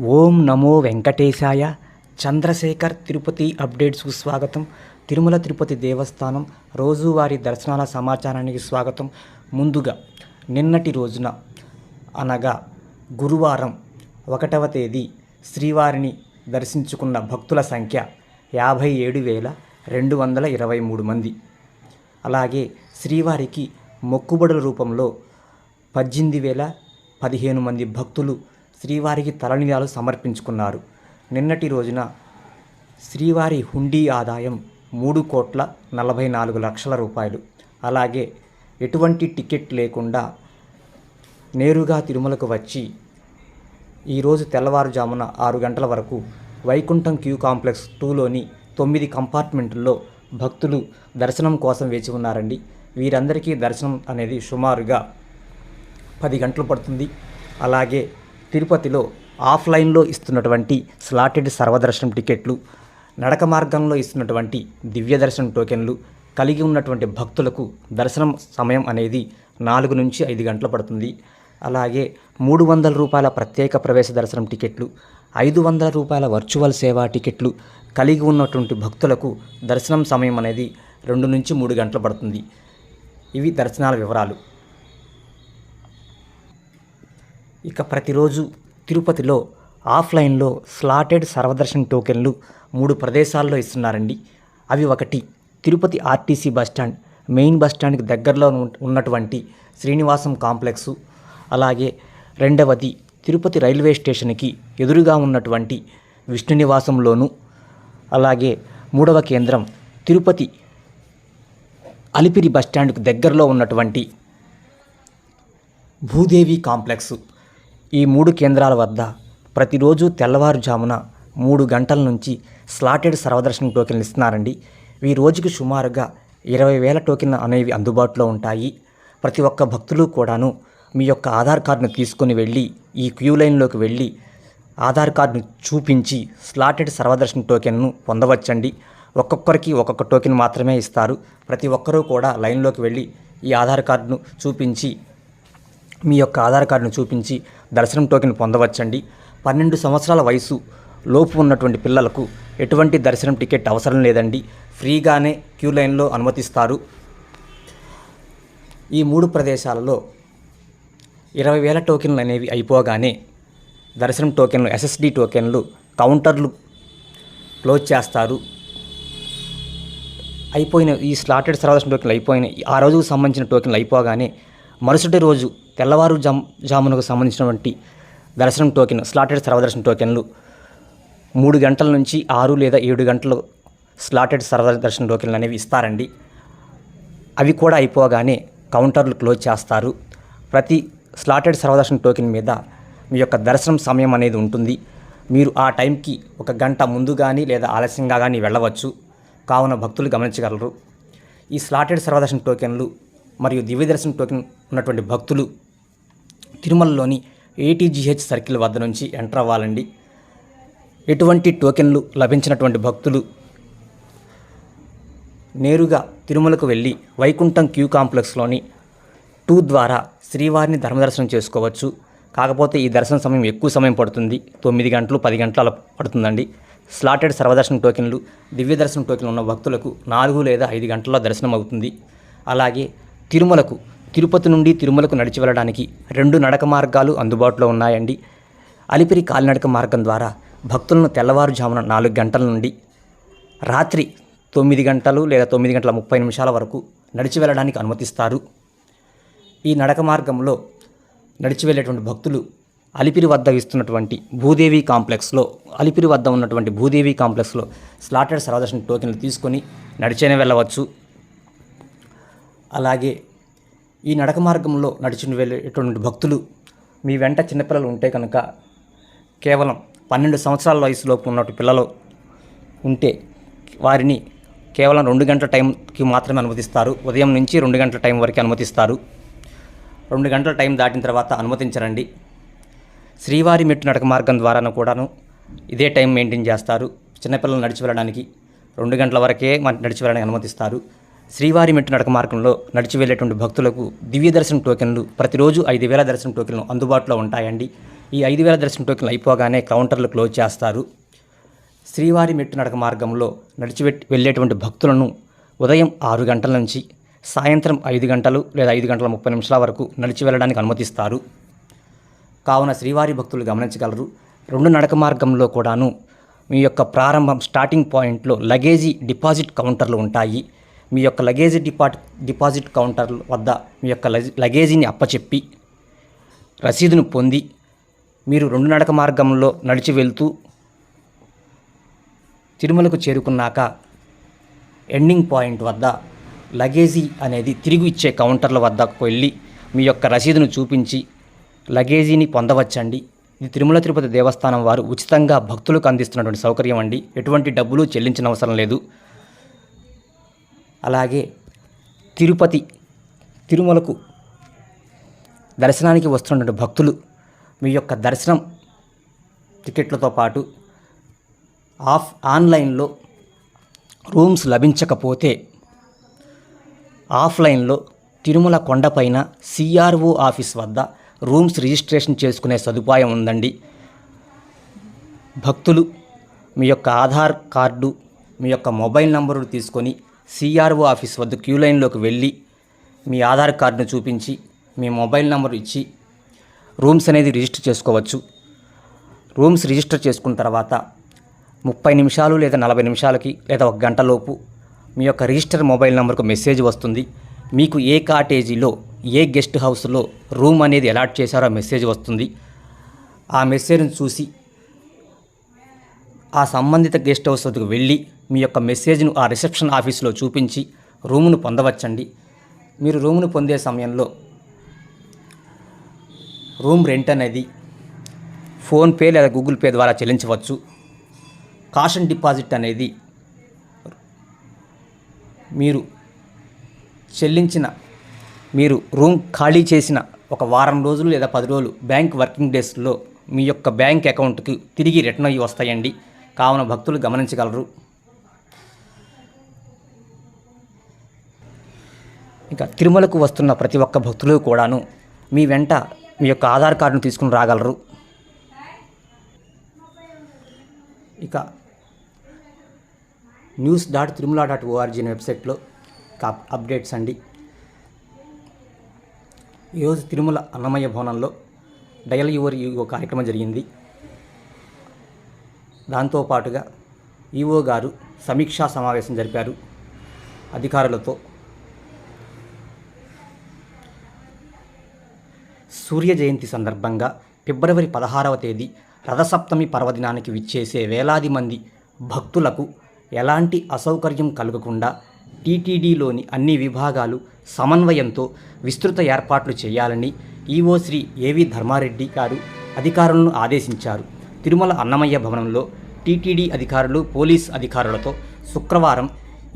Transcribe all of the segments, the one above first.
ఓం నమో వెంకటేశాయ. చంద్రశేఖర్ తిరుపతి అప్డేట్స్కు స్వాగతం. తిరుమల తిరుపతి దేవస్థానం రోజువారీ దర్శనాల సమాచారానికి స్వాగతం. ముందుగా నిన్నటి రోజున అనగా గురువారం ఒకటవ తేదీ శ్రీవారిని దర్శించుకున్న భక్తుల సంఖ్య యాభై ఏడు వేల రెండు వందల ఇరవై మూడు మంది. అలాగే శ్రీవారికి మొక్కుబడుల రూపంలో పద్దెనిమిది వేల పదిహేను మంది భక్తులు శ్రీవారికి తలనీలాలు సమర్పించుకున్నారు. నిన్నటి రోజున శ్రీవారి హుండీ ఆదాయం మూడు కోట్ల నలభై నాలుగు లక్షల రూపాయలు. అలాగే ఎటువంటి టికెట్ లేకుండా నేరుగా తిరుమలకు వచ్చి ఈరోజు తెల్లవారుజామున ఆరు గంటల వరకు వైకుంఠం క్యూ కాంప్లెక్స్ టూలోని తొమ్మిది కంపార్ట్మెంట్లో భక్తులు దర్శనం కోసం వేచి ఉన్నారండి. వీరందరికీ దర్శనం అనేది సుమారుగా పది గంటలు పడుతుంది. అలాగే తిరుపతిలో ఆఫ్లైన్లో ఇస్తున్నటువంటి స్లాటెడ్ సర్వదర్శనం టికెట్లు నడక మార్గంలో ఇస్తున్నటువంటి దివ్య దర్శనం టోకెన్లు కలిగి ఉన్నటువంటి భక్తులకు దర్శనం సమయం అనేది నాలుగు నుంచి ఐదు గంటలు పడుతుంది. అలాగే మూడు వందల రూపాయల ప్రత్యేక ప్రవేశ దర్శనం టికెట్లు ఐదు వందల రూపాయల వర్చువల్ సేవా టికెట్లు కలిగి ఉన్నటువంటి భక్తులకు దర్శనం సమయం అనేది రెండు నుంచి మూడు గంటలు పడుతుంది. ఇవి దర్శనాల వివరాలు. ఇక ప్రతిరోజు తిరుపతిలో ఆఫ్లైన్లో స్లాటెడ్ సర్వదర్శన్ టోకెన్లు మూడు ప్రదేశాల్లో ఇస్తున్నారండి. అవి ఒకటి Tirupati RTC bus stand main బస్టాండ్కి దగ్గరలో ఉన్నటువంటి శ్రీనివాసం కాంప్లెక్సు. అలాగే రెండవది తిరుపతి రైల్వే స్టేషన్కి ఎదురుగా ఉన్నటువంటి విష్ణు నివాసంలోను అలాగే మూడవ కేంద్రం తిరుపతి అలిపిరి బస్టాండ్కు దగ్గరలో ఉన్నటువంటి భూదేవి కాంప్లెక్స్. ఈ మూడు కేంద్రాల వద్ద ప్రతిరోజు తెల్లవారుజామున మూడు గంటల నుంచి స్లాటెడ్ సర్వదర్శన టోకెన్లు ఇస్తున్నారండి. ఈ రోజుకి సుమారుగా ఇరవై వేల టోకెన్లు అనేవి అందుబాటులో ఉంటాయి. ప్రతి ఒక్క భక్తులు కూడాను మీ యొక్క ఆధార్ కార్డును తీసుకొని వెళ్ళి ఈ క్యూ లైన్లోకి వెళ్ళి ఆధార్ కార్డును చూపించి స్లాటెడ్ సర్వదర్శన టోకెన్ను పొందవచ్చండి. ఒక్కొక్కరికి ఒక్కొక్క టోకెన్ మాత్రమే ఇస్తారు. ప్రతి ఒక్కరూ కూడా లైన్లోకి వెళ్ళి ఈ ఆధార్ కార్డును చూపించి మీ యొక్క ఆధార్ కార్డును చూపించి దర్శనం టోకెన్ పొందవచ్చండి. పన్నెండు సంవత్సరాల వయసు లోపు ఉన్నటువంటి పిల్లలకు ఎటువంటి దర్శనం టికెట్ అవసరం లేదండి. ఫ్రీగానే క్యూ లైన్లో అనుమతిస్తారు. ఈ మూడు ప్రదేశాలలో ఇరవై వేల టోకెన్లు అనేవి అయిపోగానే దర్శనం టోకెన్లు ఎస్ఎస్డి టోకెన్లు కౌంటర్లు క్లోజ్ చేస్తారు. అయిపోయిన ఈ స్లాటెడ్ సర్వదర్శన టోకెన్లు అయిపోయినాయి ఆ రోజుకు సంబంధించిన టోకెన్లు అయిపోగానే మరుసటి రోజు తెల్లవారు జామ్ జామునకు సంబంధించినటువంటి దర్శనం టోకెన్ స్లాటెడ్ సర్వదర్శన టోకెన్లు మూడు గంటల నుంచి ఆరు లేదా ఏడు గంటలు స్లాటెడ్ సర్వదర్శన టోకెన్లు అనేవి ఇస్తారండి. అవి కూడా అయిపోగానే కౌంటర్లు క్లోజ్ చేస్తారు. ప్రతి స్లాటెడ్ సర్వదర్శన టోకెన్ మీద మీ యొక్క దర్శనం సమయం అనేది ఉంటుంది. మీరు ఆ టైంకి ఒక గంట ముందు కానీ లేదా ఆలస్యంగా కానీ వెళ్ళవచ్చు. కావున భక్తులు గమనించగలరు. ఈ స్లాటెడ్ సర్వదర్శన టోకెన్లు మరియు దివ్య దర్శన టోకెన్ ఉన్నటువంటి భక్తులు తిరుమలలోని ఏటీజీహెచ్ సర్కిల్ వద్ద నుంచి ఎంటర్ అవ్వాలండి. ఎటువంటి టోకెన్లు లభించినటువంటి భక్తులు నేరుగా తిరుమలకు వెళ్ళి వైకుంఠం క్యూ కాంప్లెక్స్లోని టూ ద్వారా శ్రీవారిని ధర్మదర్శనం చేసుకోవచ్చు. కాకపోతే ఈ దర్శన సమయం ఎక్కువ సమయం పడుతుంది. తొమ్మిది గంటలు పది గంటలు పడుతుందండి. స్లాటెడ్ సర్వదర్శన టోకెన్లు దివ్య దర్శనం టోకెన్లు ఉన్న భక్తులకు నాలుగు లేదా ఐదు గంటల్లో దర్శనం అవుతుంది. అలాగే తిరుమలకు తిరుపతి నుండి తిరుమలకు నడిచి వెళ్ళడానికి రెండు నడక మార్గాలు అందుబాటులో ఉన్నాయండి. అలిపిరి కాలినడక మార్గం ద్వారా భక్తులను తెల్లవారుజామున నాలుగు గంటల నుండి రాత్రి తొమ్మిది గంటలు లేదా తొమ్మిది గంటల ముప్పై నిమిషాల వరకు నడిచి వెళ్ళడానికి అనుమతిస్తారు. ఈ నడక మార్గంలో నడిచి వెళ్ళేటువంటి భక్తులు అలిపిరి వద్ద ఇస్తున్నటువంటి భూదేవి కాంప్లెక్స్లో అలిపిరి వద్ద ఉన్నటువంటి భూదేవి కాంప్లెక్స్లో స్లాటెడ్ సర్వదర్శన టోకెన్లు తీసుకొని నడిచేనే వెళ్ళవచ్చు. అలాగే ఈ నడక మార్గంలో నడిచిన వెళ్ళేటువంటి భక్తులు మీ వెంట చిన్నపిల్లలు ఉంటే కనుక కేవలం పన్నెండు సంవత్సరాల వయసులోపు ఉన్నటువంటి పిల్లలు ఉంటే వారిని కేవలం రెండు గంటల టైంకి మాత్రమే అనుమతిస్తారు. ఉదయం నుంచి రెండు గంటల టైం వరకు అనుమతిస్తారు. రెండు గంటల టైం దాటిన తర్వాత అనుమతించరండి. శ్రీవారి మెట్టు నడక మార్గం ద్వారాను కూడాను ఇదే టైం మెయింటైన్ చేస్తారు. చిన్నపిల్లలు నడిచి వెళ్ళడానికి రెండు గంటల వరకే మన నడిచి వెళ్ళడానికి అనుమతిస్తారు. శ్రీవారి మెట్టు నడక మార్గంలో నడిచి వెళ్ళేటువంటి భక్తులకు దివ్య దర్శనం టోకెన్లు ప్రతిరోజు ఐదు వేల దర్శనం టోకెన్లు అందుబాటులో ఉంటాయండి. ఈ ఐదు వేల దర్శనం టోకెన్లు అయిపోగానే కౌంటర్లు క్లోజ్ చేస్తారు. శ్రీవారి మెట్టు నడక మార్గంలో నడిచి వెళ్ళేటువంటి భక్తులను ఉదయం ఆరు గంటల నుంచి సాయంత్రం ఐదు గంటలు లేదా ఐదు గంటల ముప్పై నిమిషాల వరకు నడిచి వెళ్ళడానికి అనుమతిస్తారు. కావున శ్రీవారి భక్తులు గమనించగలరు. రెండు నడక మార్గంలో కూడాను మీ యొక్క ప్రారంభం స్టార్టింగ్ పాయింట్లో లగేజీ డిపాజిట్ కౌంటర్లు ఉంటాయి. మీ యొక్క లగేజీ డిపాట్ డిపాజిట్ కౌంటర్ వద్ద మీ యొక్క లగేజీని అప్పచెప్పి రసీదును పొంది మీరు రెండు నడక మార్గంలో నడిచి వెళ్తూ తిరుమలకు చేరుకున్నాక ఎండింగ్ పాయింట్ వద్ద లగేజీ అనేది తిరిగి ఇచ్చే కౌంటర్ల వద్దకు వెళ్ళి మీ యొక్క రసీదును చూపించి లగేజీని పొందవచ్చండి. ఇది తిరుమల తిరుపతి దేవస్థానం వారు ఉచితంగా భక్తులకు అందిస్తున్నటువంటి సౌకర్యం అండి. ఎటువంటి డబ్బులు చెల్లించిన అవసరం లేదు. అలాగే తిరుపతి తిరుమలకు దర్శనానికి వస్తున్నటువంటి భక్తులు మీ యొక్క దర్శనం టికెట్లతో పాటు ఆఫ్ ఆన్లైన్లో రూమ్స్ లభించకపోతే ఆఫ్లైన్లో తిరుమల కొండపైన సిఆర్ఓ ఆఫీస్ వద్ద రూమ్స్ రిజిస్ట్రేషన్ చేసుకునే సదుపాయం ఉందండి. భక్తులు మీ యొక్క ఆధార్ కార్డు మీ యొక్క మొబైల్ నంబరు తీసుకొని సిఆర్ఓ ఆఫీస్ వద్ద క్యూ లైన్లోకి వెళ్ళి మీ ఆధార్ కార్డును చూపించి మీ మొబైల్ నంబరు ఇచ్చి రూమ్స్ అనేది రిజిస్టర్ చేసుకోవచ్చు. రూమ్స్ రిజిస్టర్ చేసుకున్న తర్వాత ముప్పై నిమిషాలు లేదా నలభై నిమిషాలకి లేదా ఒక గంటలోపు మీ యొక్క రిజిస్టర్ మొబైల్ నెంబర్కు మెసేజ్ వస్తుంది. మీకు ఏ కాటేజీలో ఏ గెస్ట్ హౌస్లో రూమ్ అనేది అలాట్ చేశారో ఆ మెసేజ్ వస్తుంది. ఆ మెసేజ్ని చూసి ఆ సంబంధిత గెస్ట్ హౌస్ వద్దకు వెళ్ళి మీ యొక్క మెసేజ్ను ఆ రిసెప్షన్ ఆఫీస్లో చూపించి రూమును పొందవచ్చండి. మీరు రూమును పొందే సమయంలో రూమ్ రెంట్ అనేది ఫోన్పే లేదా గూగుల్ పే ద్వారా చెల్లించవచ్చు. కాషన్ డిపాజిట్ అనేది మీరు చెల్లించిన మీరు రూమ్ ఖాళీ చేసిన ఒక వారం రోజులు లేదా పది రోజులు బ్యాంక్ వర్కింగ్ డేస్లో మీ యొక్క బ్యాంక్ అకౌంట్కి తిరిగి రిటర్న్ అయ్యి వస్తాయండి. కావున భక్తులు గమనించగలరు. ఇక తిరుమలకు వస్తున్న ప్రతి ఒక్క భక్తులు కూడాను మీ వెంట మీ యొక్క ఆధార్ కార్డును తీసుకుని రాగలరు. ఇక news dot Tirumala dot ORG అనే వెబ్సైట్లో అప్డేట్స్ అండి. ఈరోజు తిరుమల అన్నమయ్య భవనంలో డయల్ యువర్ ఈవో కార్యక్రమం జరిగింది. దాంతోపాటుగా ఈవో గారు సమీక్షా సమావేశం జరిపారు అధికారులతో. సూర్య జయంతి సందర్భంగా ఫిబ్రవరి పదహారవ తేదీ రథసప్తమి పర్వదినానికి విచ్చేసే వేలాది మంది భక్తులకు ఎలాంటి అసౌకర్యం కలగకుండా టీటీడీలోని అన్ని విభాగాలు సమన్వయంతో విస్తృత ఏర్పాట్లు చేయాలని ఈవో శ్రీ ఏవి ధర్మారెడ్డి గారు అధికారులను ఆదేశించారు. తిరుమల అన్నమయ్య భవనంలో టీటీడీ అధికారులు పోలీస్ అధికారులతో శుక్రవారం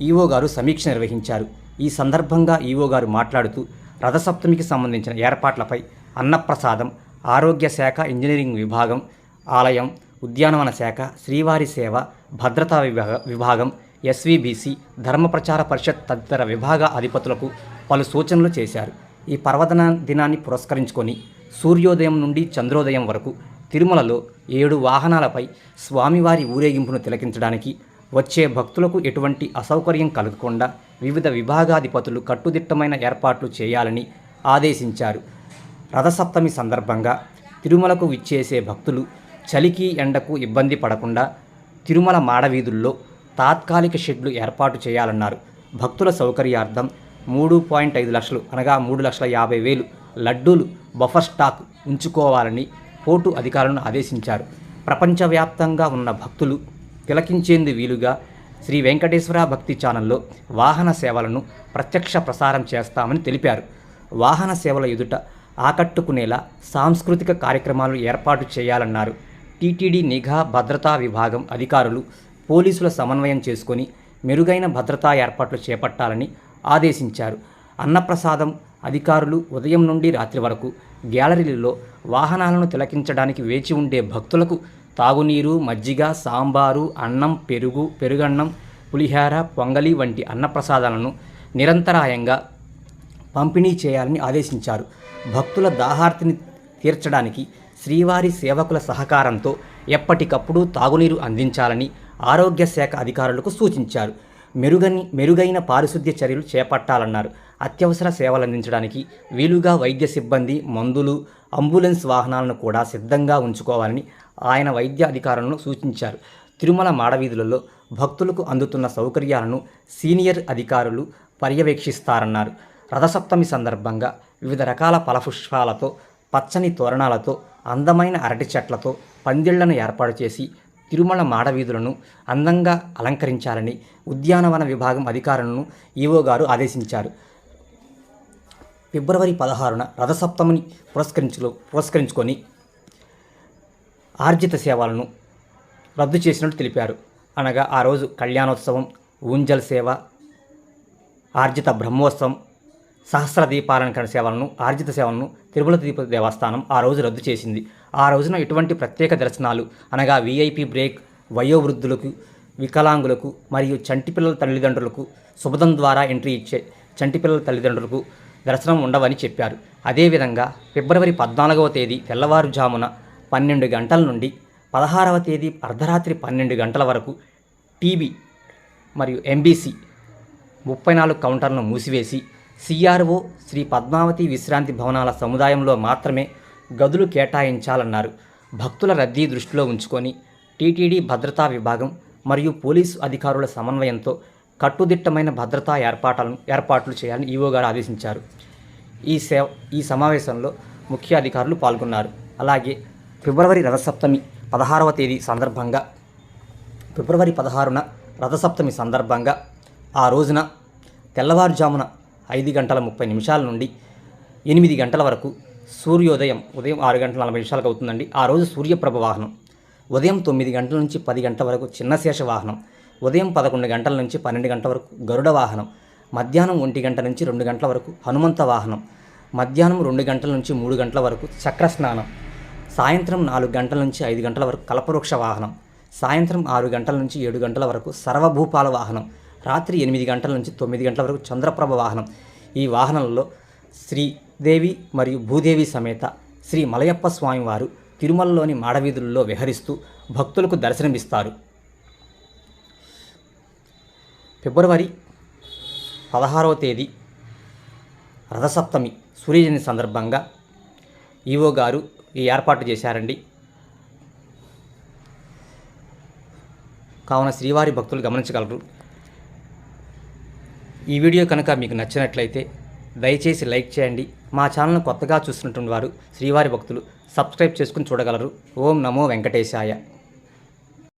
ఈవో గారు సమీక్ష నిర్వహించారు. ఈ సందర్భంగా ఈవో గారు మాట్లాడుతూ రథసప్తమికి సంబంధించిన ఏర్పాట్లపై అన్నప్రసాదం ఆరోగ్య శాఖ ఇంజనీరింగ్ విభాగం ఆలయం ఉద్యానవన శాఖ శ్రీవారి సేవ భద్రతా విభాగ విభాగం ఎస్వీబీసీ ధర్మ ప్రచార పరిషత్ తదితర విభాగ అధిపతులకు పలు సూచనలు చేశారు. ఈ పర్వదన దినాన్ని పురస్కరించుకొని సూర్యోదయం నుండి చంద్రోదయం వరకు తిరుమలలో ఏడు వాహనాలపై స్వామివారి ఊరేగింపును తిలకించడానికి వచ్చే భక్తులకు ఎటువంటి అసౌకర్యం కలగకుండా వివిధ విభాగాధిపతులు కట్టుదిట్టమైన ఏర్పాట్లు చేయాలని ఆదేశించారు. రథసప్తమి సందర్భంగా తిరుమలకు విచ్చేసే భక్తులు చలికి ఎండకు ఇబ్బంది పడకుండా తిరుమల మాడవీధుల్లో తాత్కాలిక షెడ్లు ఏర్పాటు చేయాలన్నారు. భక్తుల సౌకర్యార్థం మూడు పాయింట్ ఐదు లక్షలు అనగా మూడు లక్షల యాభై వేలు లడ్డూలు బఫర్ స్టాక్ ఉంచుకోవాలని పోర్టు అధికారులను ఆదేశించారు. ప్రపంచవ్యాప్తంగా ఉన్న భక్తులు తిలకించేందు వీలుగా శ్రీ వెంకటేశ్వర భక్తి ఛానల్లో వాహన సేవలను ప్రత్యక్ష ప్రసారం చేస్తామని తెలిపారు. వాహన సేవల ఎదుట ఆకట్టుకునేలా సాంస్కృతిక కార్యక్రమాలు ఏర్పాటు చేయాలన్నారు. టీటీడీ నిఘా భద్రతా విభాగం అధికారులు పోలీసుల సమన్వయం చేసుకొని మెరుగైన భద్రతా ఏర్పాట్లు చేపట్టాలని ఆదేశించారు. అన్నప్రసాదం అధికారులు ఉదయం నుండి రాత్రి వరకు గ్యాలరీలలో వాహనాలను తిలకించడానికి వేచి ఉండే భక్తులకు తాగునీరు మజ్జిగ సాంబారు అన్నం పెరుగు పెరుగన్నం పులిహార పొంగలి వంటి అన్నప్రసాదాలను నిరంతరాయంగా పంపిణీ చేయాలని ఆదేశించారు. భక్తుల దాహార్తిని తీర్చడానికి శ్రీవారి సేవకుల సహకారంతో ఎప్పటికప్పుడు తాగునీరు అందించాలని ఆరోగ్య శాఖ అధికారులకు సూచించారు. మెరుగని మెరుగైన పారిశుద్ధ్య చర్యలు చేపట్టాలన్నారు. అత్యవసర సేవలు అందించడానికి వీలుగా వైద్య సిబ్బంది మందులు అంబులెన్స్ వాహనాలను కూడా సిద్ధంగా ఉంచుకోవాలని ఆయన వైద్య అధికారులను సూచించారు. తిరుమల మాడవీధులలో భక్తులకు అందుతున్న సౌకర్యాలను సీనియర్ అధికారులు పర్యవేక్షిస్తారన్నారు. రథసప్తమి సందర్భంగా వివిధ రకాల ఫలపుష్పాలతో పచ్చని తోరణాలతో అందమైన అరటి చెట్లతో పందిళ్ళను ఏర్పాటు చేసి తిరుమల మాడవీధులను అందంగా అలంకరించాలని ఉద్యానవన విభాగం అధికారులను ఈవో గారు ఆదేశించారు. ఫిబ్రవరి పదహారున రథసప్తమిని పురస్కరించు పురస్కరించుకొని ఆర్జిత సేవలను రద్దు చేసినట్టు తెలిపారు. అనగా ఆ రోజు కళ్యాణోత్సవం ఊంజల్ సేవ ఆర్జిత బ్రహ్మోత్సవం సహస్ర దీపాలంకరణ సేవలను ఆర్జిత సేవలను తిరుమల తిరుపతి దేవస్థానం ఆ రోజు రద్దు చేసింది. ఆ రోజున ఎటువంటి ప్రత్యేక దర్శనాలు అనగా వీఐపీ బ్రేక్ వయోవృద్ధులకు వికలాంగులకు మరియు చంటిపిల్లల తల్లిదండ్రులకు శుభదం ద్వారా ఎంట్రీ ఇచ్చే చంటిపిల్లల తల్లిదండ్రులకు దర్శనం ఉండవని చెప్పారు. అదేవిధంగా ఫిబ్రవరి పద్నాలుగవ తేదీ తెల్లవారుజామున పన్నెండు గంటల నుండి పదహారవ తేదీ అర్ధరాత్రి పన్నెండు గంటల వరకు టీబీ మరియు ఎంబీసీ ముప్పై నాలుగు కౌంటర్లను మూసివేసి సిఆర్ఓ శ్రీ పద్మావతి విశ్రాంతి భవనాల సముదాయంలో మాత్రమే గదులు కేటాయించాలన్నారు. భక్తుల రద్దీ దృష్టిలో ఉంచుకొని టీటీడీ భద్రతా విభాగం మరియు పోలీసు అధికారుల సమన్వయంతో కట్టుదిట్టమైన భద్రతా ఏర్పాట్లను ఏర్పాట్లు చేయాలని ఈవో గారు ఆదేశించారు. ఈ సేవ ఈ సమావేశంలో ముఖ్య అధికారులు పాల్గొన్నారు. అలాగే ఫిబ్రవరి రథసప్తమి పదహారవ తేదీ సందర్భంగా ఫిబ్రవరి పదహారున రథసప్తమి సందర్భంగా ఆ రోజున తెల్లవారుజామున ఐదు గంటల ముప్పై నిమిషాల నుండి ఎనిమిది గంటల వరకు సూర్యోదయం ఉదయం ఆరు గంటల నలభై నిమిషాలకు అవుతుందండి. ఆ రోజు సూర్యప్రభ వాహనం ఉదయం తొమ్మిది గంటల నుంచి పది గంటల వరకు చిన్నశేష వాహనం ఉదయం పదకొండు గంటల నుంచి పన్నెండు గంటల వరకు గరుడ వాహనం మధ్యాహ్నం ఒంటి గంట నుంచి రెండు గంటల వరకు హనుమంత వాహనం మధ్యాహ్నం రెండు గంటల నుంచి మూడు గంటల వరకు చక్రస్నానం సాయంత్రం నాలుగు గంటల నుంచి ఐదు గంటల వరకు కల్పవృక్ష వాహనం సాయంత్రం ఆరు గంటల నుంచి ఏడు గంటల వరకు సర్వభూపాల వాహనం రాత్రి ఎనిమిది గంటల నుంచి తొమ్మిది గంటల వరకు చంద్రప్రభ వాహనం. ఈ వాహనంలో శ్రీదేవి మరియు భూదేవి సమేత శ్రీ మలయప్ప స్వామివారు తిరుమలలోని మాడవీధుల్లో విహరిస్తూ భక్తులకు దర్శనమిస్తారు. ఫిబ్రవరి పదహారవ తేదీ రథసప్తమి సూర్యజని సందర్భంగా ఈవో గారు ఈ ఏర్పాటు చేశారండి. కావున శ్రీవారి భక్తులు గమనించగలరు. ఈ వీడియో కనుక మీకు నచ్చినట్లయితే దయచేసి లైక్ చేయండి. మా ఛానల్ను కొత్తగా చూస్తున్నటువంటి వారు శ్రీవారి భక్తులు సబ్స్క్రైబ్ చేసుకుని చూడగలరు. ఓం నమో వెంకటేశాయ.